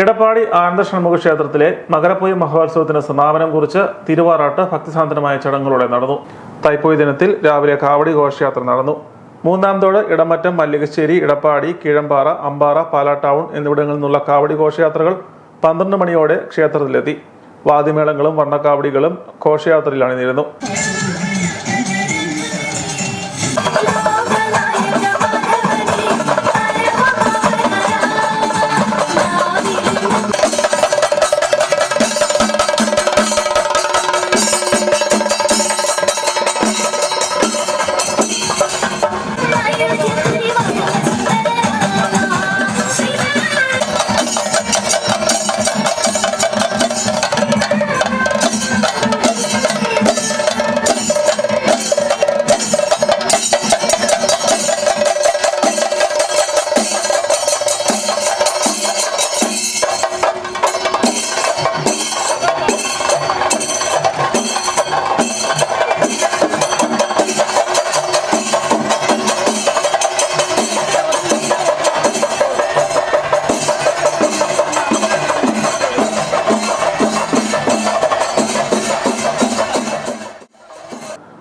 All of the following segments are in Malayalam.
ഇടപ്പാടി ആനന്ദ ഷൺമുഖ ക്ഷേത്രത്തിലെ മകരപ്പൊയ്യ മഹോത്സവത്തിന്റെ സമാപനം കുറിച്ച് തിരുവാറാട്ട് ഭക്തിസാന്ദ്രമായ ചടങ്ങുകളോടെ നടന്നു. തൈപ്പൊയ് ദിനത്തിൽ രാവിലെ കാവടി ഘോഷയാത്ര നടന്നു. മൂന്നാംതോട് ഇടമറ്റം മല്ലികശ്ശേരി ഇടപ്പാടി കീഴമ്പാറ അമ്പാറ പാലാ ടൗൺ എന്നിവിടങ്ങളിൽ നിന്നുള്ള കാവടി ഘോഷയാത്രകൾ പന്ത്രണ്ട് മണിയോടെ ക്ഷേത്രത്തിലെത്തി. വാദ്യമേളങ്ങളും വർണക്കാവടികളും ഘോഷയാത്രയിൽ അണിനിരുന്നു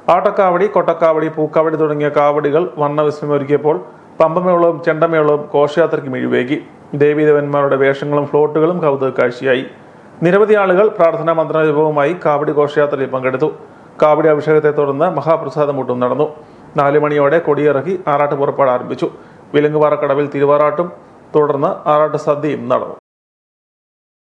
ആട്ടക്കാവടി കൊട്ടക്കാവടി പൂക്കാവടി തുടങ്ങിയ കാവടികൾ വർണവിസ്മയമൊരുക്കിയപ്പോൾ പമ്പമേളവും ചെണ്ടമേളവും ഘോഷയാത്രയ്ക്ക് മിഴിവേകി ദേവീദേവന്മാരുടെ വേഷങ്ങളും ഫ്ലോട്ടുകളും കൗതുക കാഴ്ചയായി. നിരവധി ആളുകൾ പ്രാർത്ഥനാ മന്ത്രജപവുമായി കാവടി ഘോഷയാത്രയിൽ പങ്കെടുത്തു. കാവടി അഭിഷേകത്തെ തുടർന്ന് മഹാപ്രസാദമൂട്ടും നടന്നു. നാലുമണിയോടെ കൊടിയിറക്കി ആറാട്ട് പുറപ്പാട് ആരംഭിച്ചു. വിലങ്ങുപാറക്കടവിൽ തിരുവാറാട്ടും തുടർന്ന് ആറാട്ട് സദ്യയും നടന്നു.